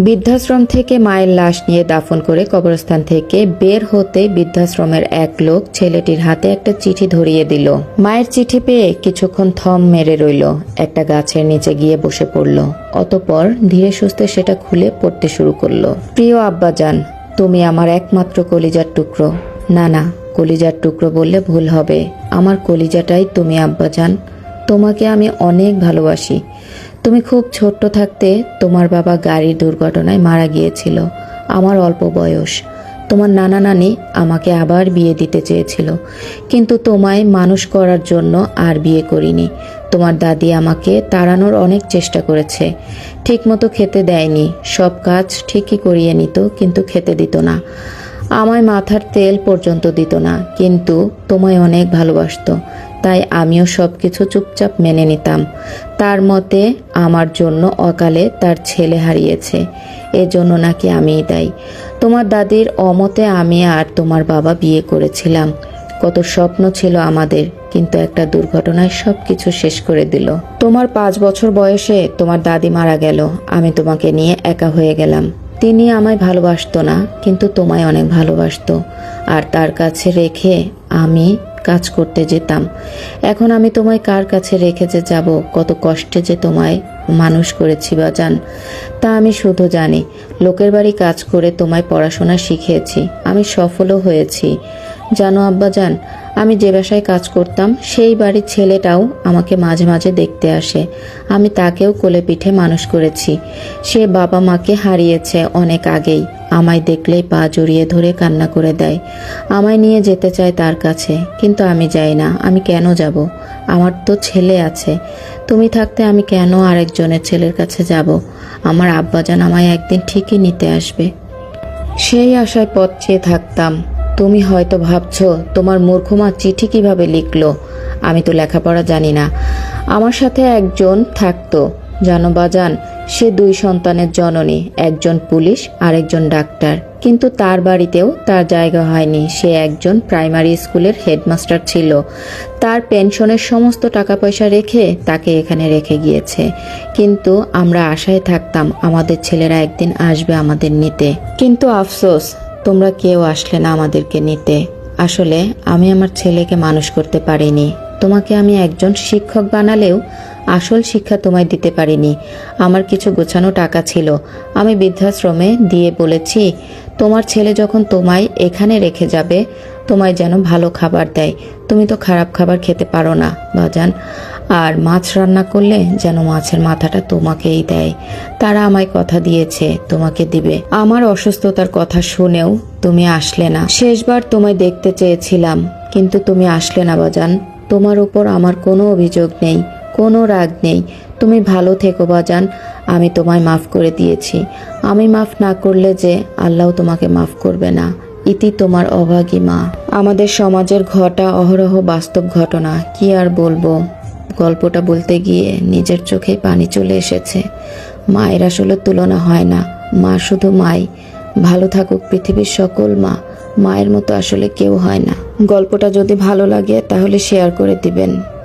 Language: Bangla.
বৃদ্ধাশ্রম থেকে মায়ের লাশ নিয়ে দাফন করে কবরস্থান থেকে বের হতে বৃদ্ধাশ্রমের এক লোক ছেলেটির হাতে একটা চিঠি ধরিয়ে দিল। মায়ের চিঠি পেয়ে কিছুক্ষণ থম মেরে রইল, একটা গাছের নিচে গিয়ে বসে পড়ল। অতপর ধীরে সুস্থে সেটা খুলে পড়তে শুরু করল। প্রিয় আব্বাজান, তুমি আমার একমাত্র কলিজার টুকরো। না না, কলিজার টুকরো বললে ভুল হবে। আমার কলিজাটাই তুমি, আব্বাজান। তোমাকে আমি অনেক ভালোবাসি। তুমি খুব ছোট্ট থাকতে তোমার বাবা গাড়ির দুর্ঘটনায় মারা গিয়েছিল। আমার অল্প বয়স। তোমার নানা নানি আমাকে আবার বিয়ে দিতে চেয়েছিল। কিন্তু তোমায় মানুষ করার জন্য আর বিয়ে করিনি। তোমার দাদি আমাকে তাড়ানোর অনেক চেষ্টা করেছে। ঠিকমতো খেতে দেয়নি। সব কাজ ঠিকই করিয়ে নিত, কিন্তু খেতে দিত না। আমায় মাথার তেল পর্যন্ত দিত না, কিন্তু তোমায় অনেক ভালোবাসত। তাই আমিও সব কিছু চুপচাপ মেনে নিতাম। তার মতে আমার জন্য অকালে তার ছেলে হারিয়েছে। এজন্য নাকি আমিই দায়ী। তোমার দাদির অমতে আমি আর তোমার বাবা বিয়ে করেছিলাম। কত স্বপ্ন ছিল আমাদের, কিন্তু একটা দুর্ঘটনায় সব কিছু শেষ করে দিল। তোমার পাঁচ বছর বয়সে তোমার দাদি মারা গেল। আমি তোমাকে নিয়ে একা হয়ে গেলাম। তিনি আমায় ভালোবাসতো না, কিন্তু তোমায় অনেক ভালোবাসতো। আর তার কাছে রেখে আমি কাজ করতে যেতাম। এখন আমি তোমায় কার কাছে রেখে যে যাব? কত কষ্টে যে তোমায় মানুষ করেছি বা জান। তা আমি শুধু জানি, লোকের বাড়ি কাজ করে তোমায় পড়াশোনা শিখিয়েছি। আমি সফলও হয়েছি। জানো আব্বা জান, আমি যে বাসায় কাজ করতাম, সেই বাড়ির ছেলেটাও আমাকে মাঝে মাঝে দেখতে আসে। আমি তাকেও কোলে পিঠে মানুষ করেছি। সে বাবা মাকে হারিয়েছে অনেক আগেই। আমায় দেখলেই পা জড়িয়ে ধরে কান্না করে দেয়। আমায় নিয়ে যেতে চায় তার কাছে, কিন্তু আমি যাই না, আমি কেন যাব? আমার তো ছেলে আছে। তুমি থাকতে আমি কেন আরেকজনের ছেলের কাছে যাব? আমার আব্বাজান আমায় একদিন ঠিকই নিতে আসবে। সেই আশায় পথ চেয়ে থাকতাম। তুমি হয়তো ভাবছ, তোমার মূর্খমা চিঠি কীভাবে লিখলো? আমি তো লেখাপড়া জানি না। আমার সাথে একজন থাকতো। জানো বাজান, সে দুই সন্তানের জননী, একজন পুলিশ আর একজন ডাক্তার। কিন্তু তার বাড়িতেও তার জায়গা হয়নি। সে একজন প্রাইমারি স্কুলের হেডমাস্টার ছিল। তার পেনশনের সমস্ত টাকা পয়সা রেখে তাকে এখানে রেখে গিয়েছে। কিন্তু আমরা আশায় থাকতাম আমাদের ছেলেরা একদিন আসবে আমাদের নিতে। কিন্তু আফসোস, তোমরা কেউ আসলে না আমাদেরকে নিতে। আসলে আমি আমার ছেলেকে মানুষ করতে পারিনি। তোমাকে আমি একজন শিক্ষক বানালেও আসল শিক্ষা তোমায় দিতে পারিনি। আমার কিছু গোছানো টাকা ছিল। আমি বৃদ্ধাশ্রমে দিয়ে বলেছি, তোমার ছেলে যখন তোমায় এখানে রেখে যাবে, তোমায় যেন ভালো খাবার দেয়। তুমি তো খারাপ খাবার খেতে পারো না বাজান আর মাছ রান্না করলে যেন মাছের মাথাটা তোমাকেই দেয়। তারা আমায় কথা দিয়েছে, তোমাকে দিবে। আমার অসুস্থতার কথা শুনেও তুমি আসলে না। শেষবার তোমায় দেখতে চেয়েছিলাম, কিন্তু তুমি আসলে না বাজান তোমার উপর আমার কোনো অভিযোগ নেই। কোনো রাগ নেই। তুমি ভালো থেকো, বাজান। আমি তোমায় মাফ করে দিয়েছি। আমি মাফ না করলে যে আল্লাহ তোমাকে মাফ করবে না। ইতি তোমার অভাগী মা। আমাদের সমাজের ঘটা অহরহ বাস্তব ঘটনা, কি আর বলব? গল্পটা বলতে গিয়ে নিজের চোখে পানি চলে এসেছে। মায়ের আসলে তুলনা হয় না। মা শুধু মাই। ভালো থাকুক পৃথিবীর সকল মা। মায়ের মতো আসলে কেউ হয় না। গল্পটা যদি ভালো লাগে, তাহলে শেয়ার করে দিবেন।